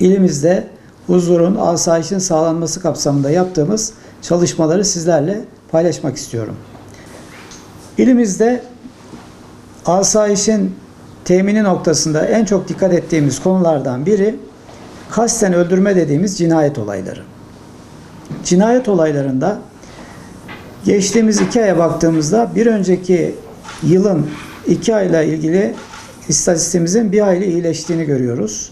İlimizde huzurun, asayişin sağlanması kapsamında yaptığımız çalışmaları sizlerle paylaşmak istiyorum. İlimizde asayişin temini noktasında en çok dikkat ettiğimiz konulardan biri kasten öldürme dediğimiz cinayet olayları. Cinayet olaylarında geçtiğimiz iki aya baktığımızda bir önceki yılın iki ayla ilgili istatistiğimizin bir aylı iyileştiğini görüyoruz.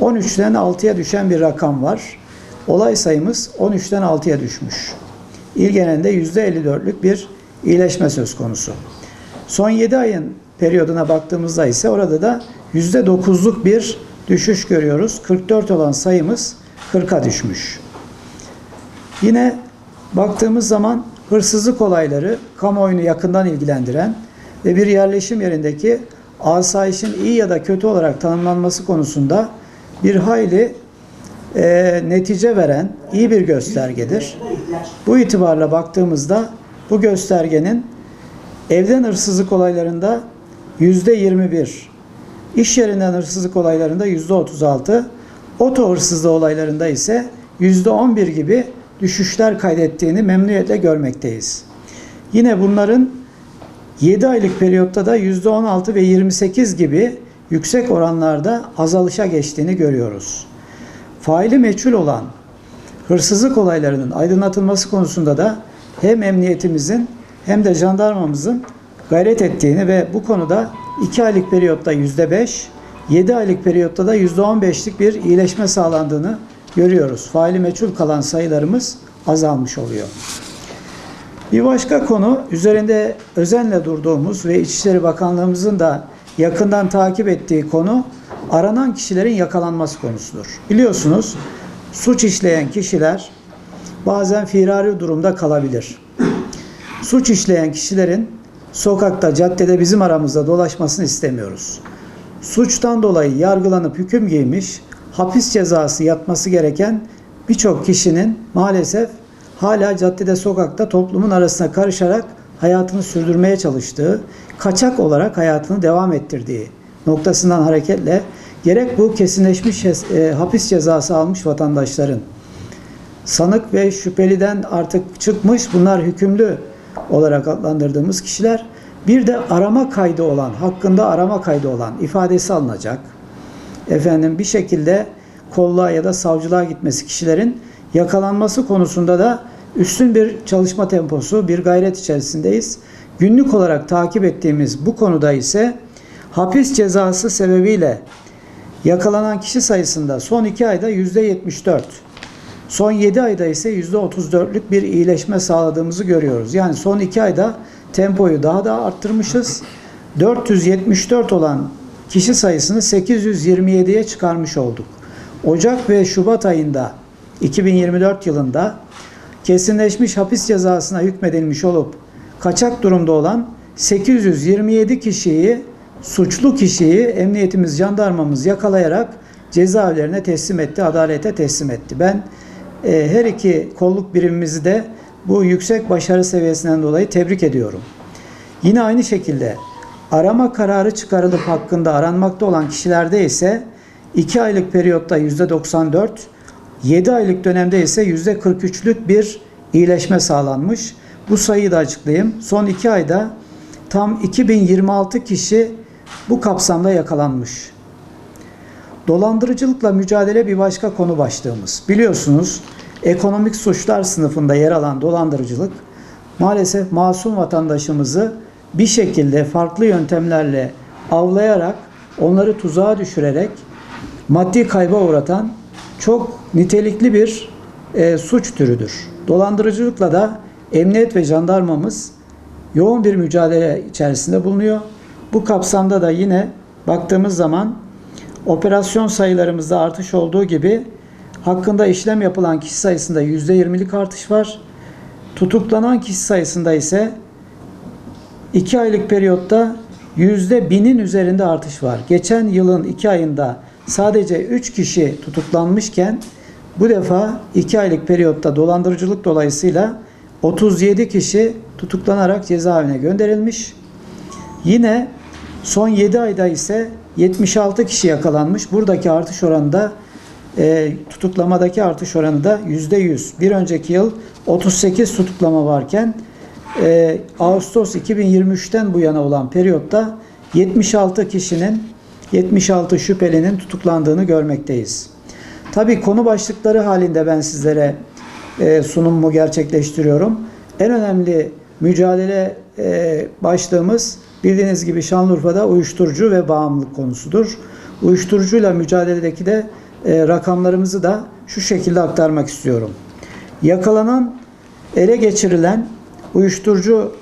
13'ten 6'ya düşen bir rakam var. Olay sayımız 13'ten 6'ya düşmüş. İl genelinde %54'lük bir iyileşme söz konusu. Son 7 ayın periyoduna baktığımızda ise orada da %9'luk bir düşüş görüyoruz. 44 olan sayımız 40'a düşmüş. Yine baktığımız zaman hırsızlık olayları kamuoyunu yakından ilgilendiren ve bir yerleşim yerindeki asayişin iyi ya da kötü olarak tanımlanması konusunda bir hayli e, netice veren iyi bir göstergedir. Bu itibarla baktığımızda bu göstergenin evden hırsızlık olaylarında yüzde 21, iş yerinden hırsızlık olaylarında yüzde 36, oto hırsızlığı olaylarında ise yüzde 11 gibi düşüşler kaydettiğini memnuniyetle görmekteyiz. Yine bunların 7 aylık periyotta da %16 ve 28 gibi yüksek oranlarda azalışa geçtiğini görüyoruz. Faili meçhul olan hırsızlık olaylarının aydınlatılması konusunda da hem emniyetimizin hem de jandarmamızın gayret ettiğini ve bu konuda 2 aylık periyotta %5, 7 aylık periyotta da %15'lik bir iyileşme sağlandığını görüyoruz. Faili meçhul kalan sayılarımız azalmış oluyor. Bir başka konu üzerinde özenle durduğumuz ve İçişleri Bakanlığımızın da yakından takip ettiği konu aranan kişilerin yakalanması konusudur. Biliyorsunuz suç işleyen kişiler bazen firari durumda kalabilir. Suç işleyen kişilerin sokakta, caddede bizim aramızda dolaşmasını istemiyoruz. Suçtan dolayı yargılanıp hüküm giymiş, hapis cezası yatması gereken birçok kişinin maalesef hala caddede, sokakta toplumun arasına karışarak hayatını sürdürmeye çalıştığı, kaçak olarak hayatını devam ettirdiği noktasından hareketle gerek bu kesinleşmiş e, hapis cezası almış vatandaşların sanık ve şüpheliden artık çıkmış bunlar hükümlü olarak adlandırdığımız kişiler bir de arama kaydı olan, hakkında arama kaydı olan ifadesi alınacak. Efendim bir şekilde kolluğa ya da savcılığa gitmesi kişilerin yakalanması konusunda da üstün bir çalışma temposu, bir gayret içerisindeyiz. Günlük olarak takip ettiğimiz bu konuda ise hapis cezası sebebiyle yakalanan kişi sayısında son 2 ayda %74, son 7 ayda ise %34'lük bir iyileşme sağladığımızı görüyoruz. Yani son 2 ayda tempoyu daha da arttırmışız. 474 olan kişi sayısını 827'ye çıkarmış olduk. Ocak ve Şubat ayında 2024 yılında kesinleşmiş hapis cezasına hükmedilmiş olup kaçak durumda olan 827 kişiyi suçlu kişiyi emniyetimiz, jandarmamız yakalayarak cezaevlerine teslim etti, adalete teslim etti. Ben e, her iki kolluk birimimizi de bu yüksek başarı seviyesinden dolayı tebrik ediyorum. Yine aynı şekilde arama kararı çıkarılıp hakkında aranmakta olan kişilerde ise 2 aylık periyotta %94, 7 aylık dönemde ise %43'lük bir iyileşme sağlanmış. Bu sayıyı da açıklayayım. Son 2 ayda tam 2026 kişi bu kapsamda yakalanmış. Dolandırıcılıkla mücadele bir başka konu başlığımız. Biliyorsunuz ekonomik suçlar sınıfında yer alan dolandırıcılık maalesef masum vatandaşımızı bir şekilde farklı yöntemlerle avlayarak, onları tuzağa düşürerek maddi kayba uğratan çok nitelikli bir e, suç türüdür. Dolandırıcılıkla da emniyet ve jandarmamız yoğun bir mücadele içerisinde bulunuyor. Bu kapsamda da yine baktığımız zaman operasyon sayılarımızda artış olduğu gibi hakkında işlem yapılan kişi sayısında %20'lik artış var. Tutuklanan kişi sayısında ise 2 aylık periyotta %1000'in üzerinde artış var. Geçen yılın 2 ayında sadece 3 kişi tutuklanmışken Bu defa 2 aylık periyotta dolandırıcılık dolayısıyla 37 kişi tutuklanarak cezaevine gönderilmiş. Yine son 7 ayda ise 76 kişi yakalanmış. Buradaki artış oranı da e, tutuklamadaki artış oranı da %100. Bir önceki yıl 38 tutuklama varken e, Ağustos 2023'ten bu yana olan periyotta 76 kişinin 76 şüphelinin tutuklandığını görmekteyiz. Tabii konu başlıkları halinde ben sizlere e, sunumumu gerçekleştiriyorum. En önemli mücadele e, başlığımız bildiğiniz gibi Şanlıurfa'da uyuşturucu ve bağımlılık konusudur. Uyuşturucuyla mücadeledeki de e, rakamlarımızı da şu şekilde aktarmak istiyorum. Yakalanan, ele geçirilen uyuşturucu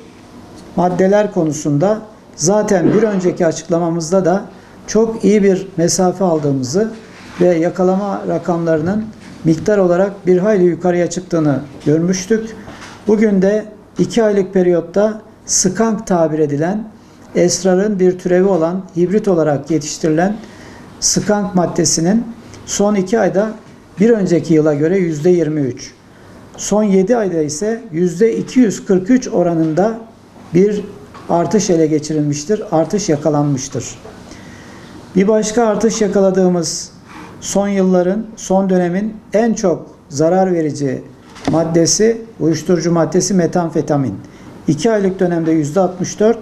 maddeler konusunda zaten bir önceki açıklamamızda da çok iyi bir mesafe aldığımızı ve yakalama rakamlarının miktar olarak bir hayli yukarıya çıktığını görmüştük. Bugün de 2 aylık periyotta skank tabir edilen esrarın bir türevi olan hibrit olarak yetiştirilen skank maddesinin son 2 ayda bir önceki yıla göre %23, son 7 ayda ise %243 oranında bir artış ele geçirilmiştir, artış yakalanmıştır. Bir başka artış yakaladığımız son yılların, son dönemin en çok zarar verici maddesi, uyuşturucu maddesi metamfetamin. 2 aylık dönemde %64,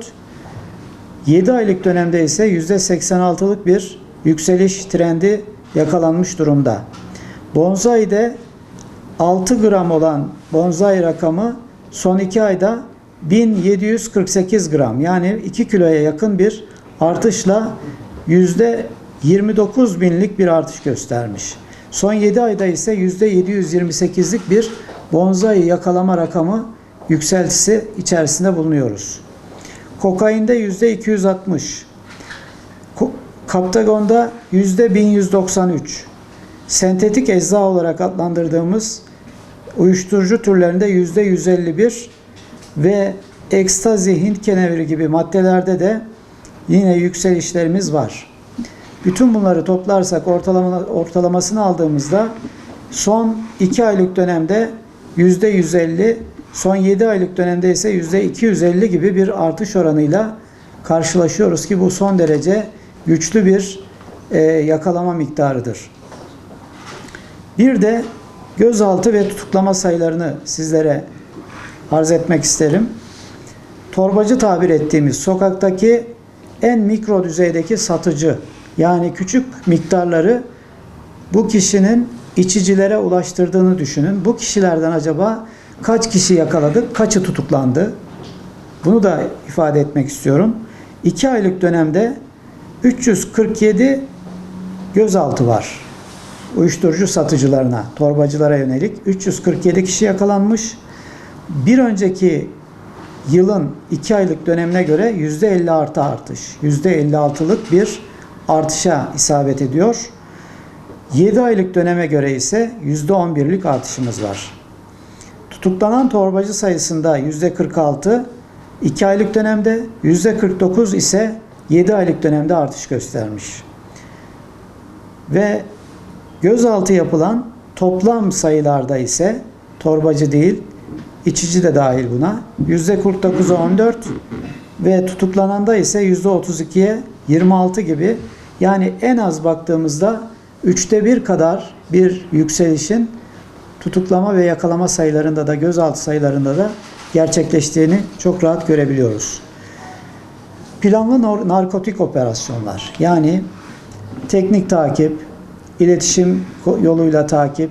7 aylık dönemde ise %86'lık bir yükseliş trendi yakalanmış durumda. Bonzai'de 6 gram olan bonzai rakamı son 2 ayda 1748 gram yani 2 kiloya yakın bir artışla yüzde 29 binlik bir artış göstermiş. Son 7 ayda ise yüzde 728'lik bir bonzai yakalama rakamı yükseltisi içerisinde bulunuyoruz. Kokainde yüzde 260. Ko- Kaptagon'da yüzde 1193. Sentetik ecza olarak adlandırdığımız uyuşturucu türlerinde yüzde 151 ve ekstazi, Hint keneviri gibi maddelerde de yine yükselişlerimiz var. Bütün bunları toplarsak ortalama, ortalamasını aldığımızda son 2 aylık dönemde yüzde 150, son 7 aylık dönemde ise yüzde 250 gibi bir artış oranıyla karşılaşıyoruz ki bu son derece güçlü bir e, yakalama miktarıdır. Bir de gözaltı ve tutuklama sayılarını sizlere arz etmek isterim. Torbacı tabir ettiğimiz sokaktaki en mikro düzeydeki satıcı yani küçük miktarları bu kişinin içicilere ulaştırdığını düşünün. Bu kişilerden acaba kaç kişi yakaladık, kaçı tutuklandı? Bunu da ifade etmek istiyorum. 2 aylık dönemde 347 gözaltı var. Uyuşturucu satıcılarına, torbacılara yönelik 347 kişi yakalanmış. Bir önceki yılın 2 aylık dönemine göre %50 artı artış. %56'lık bir artışa isabet ediyor. 7 aylık döneme göre ise %11'lik artışımız var. Tutuklanan torbacı sayısında %46 2 aylık dönemde, %49 ise 7 aylık dönemde artış göstermiş. Ve gözaltı yapılan toplam sayılarda ise torbacı değil, içici de dahil buna. %49'a 14 ve tutuklananda ise %32'ye 26 gibi yani en az baktığımızda üçte bir kadar bir yükselişin tutuklama ve yakalama sayılarında da gözaltı sayılarında da gerçekleştiğini çok rahat görebiliyoruz. Planlı narkotik operasyonlar yani teknik takip, iletişim yoluyla takip,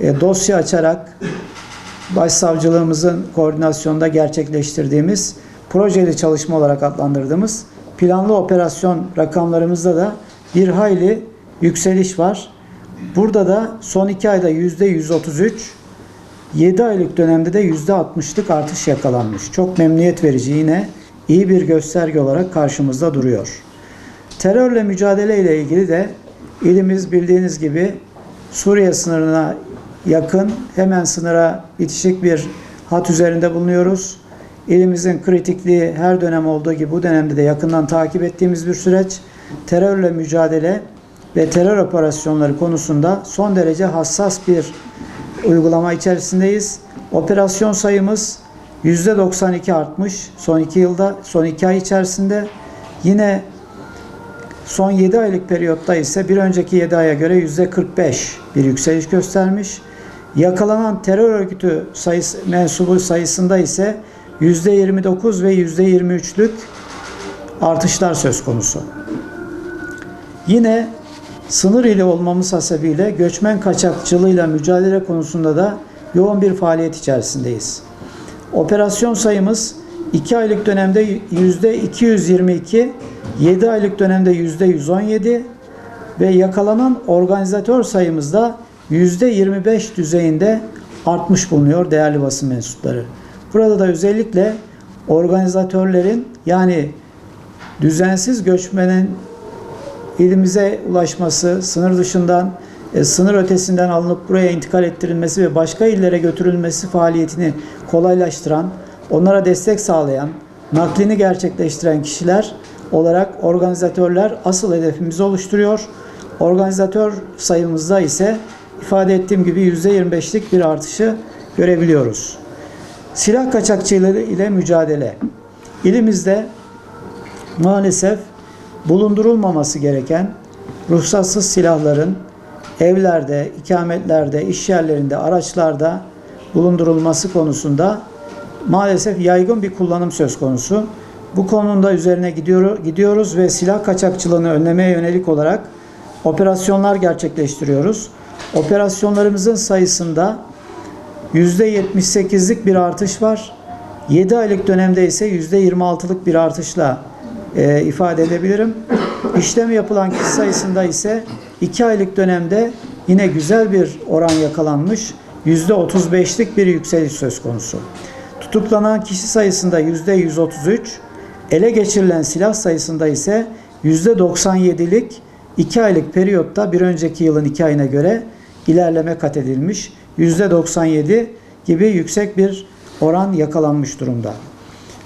e, dosya açarak başsavcılığımızın koordinasyonunda gerçekleştirdiğimiz projeli çalışma olarak adlandırdığımız planlı operasyon rakamlarımızda da bir hayli yükseliş var. Burada da son iki ayda yüzde 133, 7 aylık dönemde de yüzde 60'lık artış yakalanmış. Çok memnuniyet verici yine iyi bir gösterge olarak karşımızda duruyor. Terörle mücadele ile ilgili de ilimiz bildiğiniz gibi Suriye sınırına yakın hemen sınıra bitişik bir hat üzerinde bulunuyoruz. İlimizin kritikliği her dönem olduğu gibi bu dönemde de yakından takip ettiğimiz bir süreç. Terörle mücadele ve terör operasyonları konusunda son derece hassas bir uygulama içerisindeyiz. Operasyon sayımız %92 artmış son 2 yılda, son 2 ay içerisinde. Yine son 7 aylık periyotta ise bir önceki 7 aya göre %45 bir yükseliş göstermiş. Yakalanan terör örgütü sayısı, mensubu sayısında ise %29 ve %23'lük artışlar söz konusu. Yine sınır ili olmamız hasebiyle göçmen kaçakçılığıyla mücadele konusunda da yoğun bir faaliyet içerisindeyiz. Operasyon sayımız 2 aylık dönemde %222, 7 aylık dönemde %117 ve yakalanan organizatör sayımız da %25 düzeyinde artmış bulunuyor değerli basın mensupları. Burada da özellikle organizatörlerin yani düzensiz göçmenin ilimize ulaşması, sınır dışından, e, sınır ötesinden alınıp buraya intikal ettirilmesi ve başka illere götürülmesi faaliyetini kolaylaştıran, onlara destek sağlayan, naklini gerçekleştiren kişiler olarak organizatörler asıl hedefimizi oluşturuyor. Organizatör sayımızda ise ifade ettiğim gibi %25'lik bir artışı görebiliyoruz. Silah kaçakçılığı ile mücadele. İlimizde maalesef bulundurulmaması gereken ruhsatsız silahların evlerde, ikametlerde, iş yerlerinde, araçlarda bulundurulması konusunda maalesef yaygın bir kullanım söz konusu. Bu konunda üzerine gidiyor, gidiyoruz ve silah kaçakçılığını önlemeye yönelik olarak operasyonlar gerçekleştiriyoruz. Operasyonlarımızın sayısında %78'lik bir artış var. 7 aylık dönemde ise %26'lık bir artışla e, ifade edebilirim. İşlem yapılan kişi sayısında ise 2 aylık dönemde yine güzel bir oran yakalanmış. %35'lik bir yükseliş söz konusu. Tutuklanan kişi sayısında %133, ele geçirilen silah sayısında ise %97'lik 2 aylık periyotta bir önceki yılın 2 ayına göre ilerleme kat edilmiş. %97 gibi yüksek bir oran yakalanmış durumda.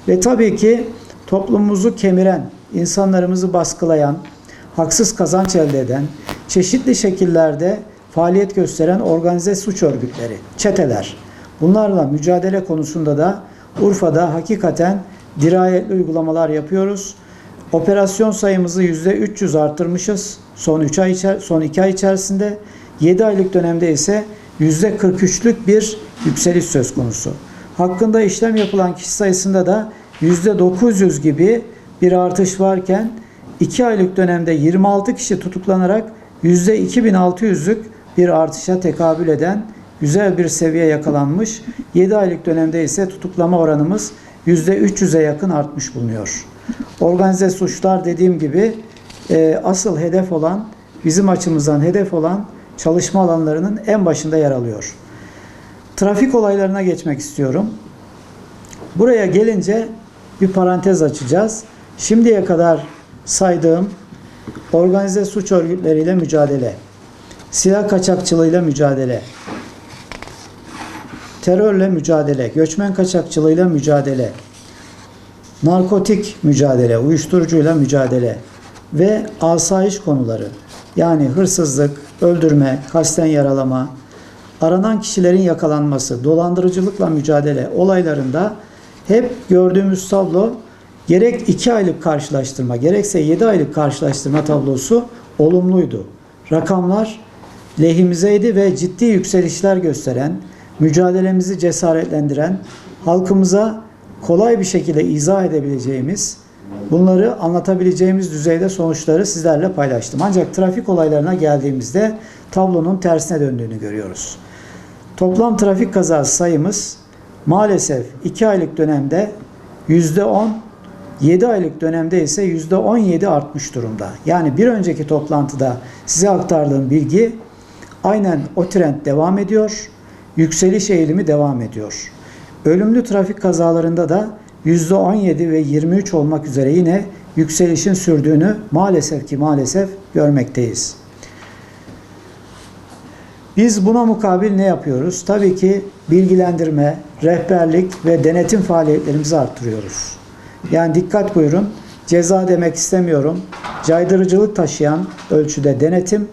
Ve tabii ki toplumumuzu kemiren, insanlarımızı baskılayan, haksız kazanç elde eden, çeşitli şekillerde faaliyet gösteren organize suç örgütleri, çeteler. Bunlarla mücadele konusunda da Urfa'da hakikaten dirayetli uygulamalar yapıyoruz. Operasyon sayımızı %300 arttırmışız son 3 ay içer, son 2 ay içerisinde. 7 aylık dönemde ise %43'lük bir yükseliş söz konusu. Hakkında işlem yapılan kişi sayısında da %900 gibi bir artış varken 2 aylık dönemde 26 kişi tutuklanarak %2600'lük bir artışa tekabül eden güzel bir seviye yakalanmış. 7 aylık dönemde ise tutuklama oranımız %300'e yakın artmış bulunuyor. Organize suçlar dediğim gibi e, asıl hedef olan, bizim açımızdan hedef olan çalışma alanlarının en başında yer alıyor. Trafik olaylarına geçmek istiyorum. Buraya gelince bir parantez açacağız. Şimdiye kadar saydığım organize suç örgütleriyle mücadele, silah kaçakçılığıyla mücadele, terörle mücadele, göçmen kaçakçılığıyla mücadele, narkotik mücadele, uyuşturucuyla mücadele ve asayiş konuları yani hırsızlık, öldürme, kasten yaralama, aranan kişilerin yakalanması, dolandırıcılıkla mücadele olaylarında hep gördüğümüz tablo gerek 2 aylık karşılaştırma gerekse 7 aylık karşılaştırma tablosu olumluydu. Rakamlar lehimizeydi ve ciddi yükselişler gösteren, mücadelemizi cesaretlendiren, halkımıza kolay bir şekilde izah edebileceğimiz, bunları anlatabileceğimiz düzeyde sonuçları sizlerle paylaştım. Ancak trafik olaylarına geldiğimizde tablonun tersine döndüğünü görüyoruz. Toplam trafik kazası sayımız maalesef 2 aylık dönemde %10, 7 aylık dönemde ise %17 artmış durumda. Yani bir önceki toplantıda size aktardığım bilgi aynen o trend devam ediyor. Yükseliş eğilimi devam ediyor. Ölümlü trafik kazalarında da %17 ve 23 olmak üzere yine yükselişin sürdüğünü maalesef ki maalesef görmekteyiz. Biz buna mukabil ne yapıyoruz? Tabii ki bilgilendirme, rehberlik ve denetim faaliyetlerimizi arttırıyoruz. Yani dikkat buyurun. ceza demek istemiyorum. Caydırıcılık taşıyan ölçüde denetim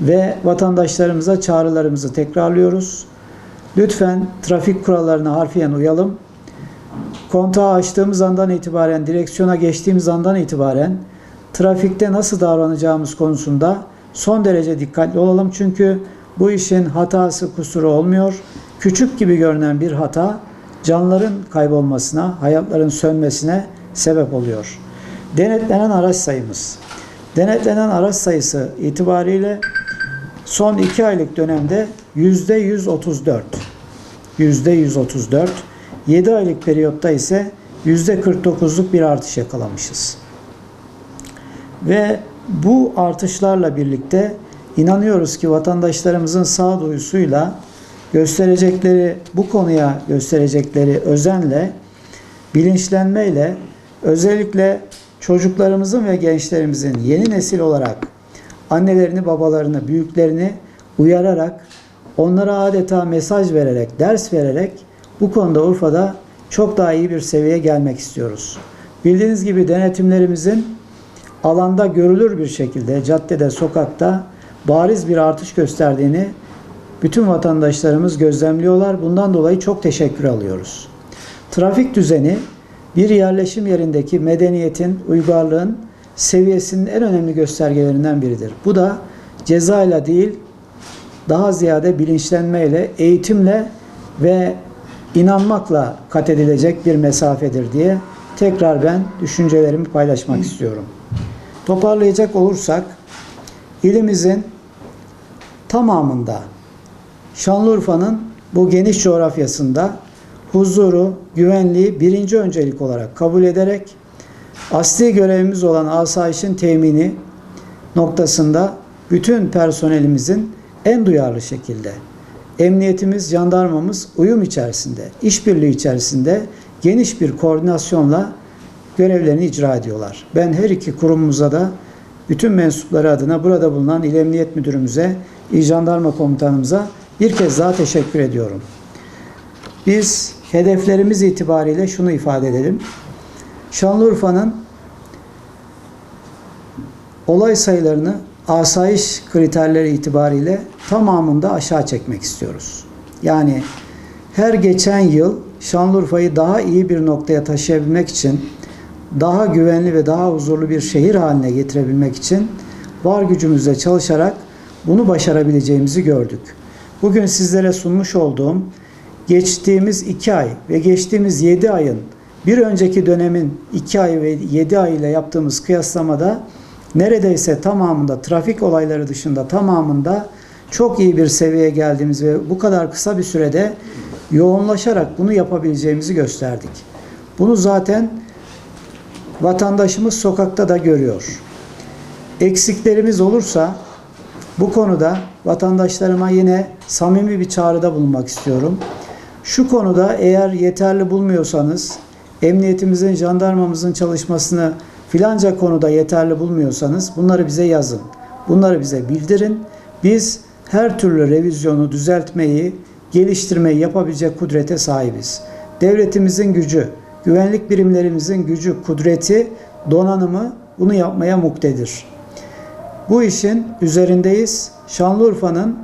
ve vatandaşlarımıza çağrılarımızı tekrarlıyoruz. Lütfen trafik kurallarına harfiyen uyalım. Kontağı açtığımız andan itibaren, direksiyona geçtiğimiz andan itibaren trafikte nasıl davranacağımız konusunda son derece dikkatli olalım. Çünkü bu işin hatası, kusuru olmuyor. Küçük gibi görünen bir hata canların kaybolmasına, hayatların sönmesine sebep oluyor. Denetlenen araç sayımız. Denetlenen araç sayısı itibariyle son 2 aylık dönemde yüzde 134. Yüzde 134. 7 aylık periyotta ise yüzde 49'luk bir artış yakalamışız. Ve bu artışlarla birlikte inanıyoruz ki vatandaşlarımızın sağduyusuyla gösterecekleri bu konuya gösterecekleri özenle bilinçlenmeyle özellikle çocuklarımızın ve gençlerimizin yeni nesil olarak annelerini, babalarını, büyüklerini uyararak onlara adeta mesaj vererek, ders vererek bu konuda Urfa'da çok daha iyi bir seviyeye gelmek istiyoruz. Bildiğiniz gibi denetimlerimizin alanda görülür bir şekilde caddede, sokakta bariz bir artış gösterdiğini bütün vatandaşlarımız gözlemliyorlar. Bundan dolayı çok teşekkür alıyoruz. Trafik düzeni bir yerleşim yerindeki medeniyetin, uygarlığın seviyesinin en önemli göstergelerinden biridir. Bu da cezayla değil, daha ziyade bilinçlenmeyle, eğitimle ve inanmakla kat edilecek bir mesafedir diye tekrar ben düşüncelerimi paylaşmak istiyorum. Toparlayacak olursak ilimizin tamamında Şanlıurfa'nın bu geniş coğrafyasında huzuru, güvenliği birinci öncelik olarak kabul ederek asli görevimiz olan asayişin temini noktasında bütün personelimizin en duyarlı şekilde emniyetimiz, jandarmamız uyum içerisinde, işbirliği içerisinde geniş bir koordinasyonla görevlerini icra ediyorlar. Ben her iki kurumumuza da bütün mensupları adına burada bulunan İl Emniyet Müdürümüze, İl Jandarma Komutanımıza bir kez daha teşekkür ediyorum. Biz hedeflerimiz itibariyle şunu ifade edelim. Şanlıurfa'nın olay sayılarını asayiş kriterleri itibariyle tamamında aşağı çekmek istiyoruz. Yani her geçen yıl Şanlıurfa'yı daha iyi bir noktaya taşıyabilmek için, daha güvenli ve daha huzurlu bir şehir haline getirebilmek için var gücümüzle çalışarak bunu başarabileceğimizi gördük. Bugün sizlere sunmuş olduğum geçtiğimiz 2 ay ve geçtiğimiz 7 ayın bir önceki dönemin 2 ay ve 7 ay ile yaptığımız kıyaslamada neredeyse tamamında trafik olayları dışında tamamında çok iyi bir seviyeye geldiğimiz ve bu kadar kısa bir sürede yoğunlaşarak bunu yapabileceğimizi gösterdik. Bunu zaten vatandaşımız sokakta da görüyor. Eksiklerimiz olursa bu konuda vatandaşlarıma yine samimi bir çağrıda bulunmak istiyorum. Şu konuda eğer yeterli bulmuyorsanız, emniyetimizin, jandarmamızın çalışmasını filanca konuda yeterli bulmuyorsanız bunları bize yazın. Bunları bize bildirin. Biz her türlü revizyonu, düzeltmeyi, geliştirmeyi yapabilecek kudrete sahibiz. Devletimizin gücü, güvenlik birimlerimizin gücü, kudreti, donanımı bunu yapmaya muktedir. Bu işin üzerindeyiz. Şanlıurfa'nın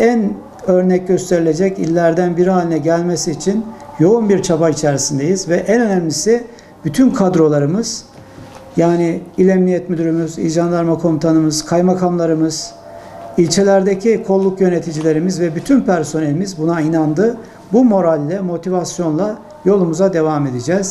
en örnek gösterilecek illerden biri haline gelmesi için yoğun bir çaba içerisindeyiz ve en önemlisi bütün kadrolarımız yani İl Emniyet Müdürümüz, İl Jandarma Komutanımız, kaymakamlarımız, ilçelerdeki kolluk yöneticilerimiz ve bütün personelimiz buna inandı. Bu moralle, motivasyonla yolumuza devam edeceğiz.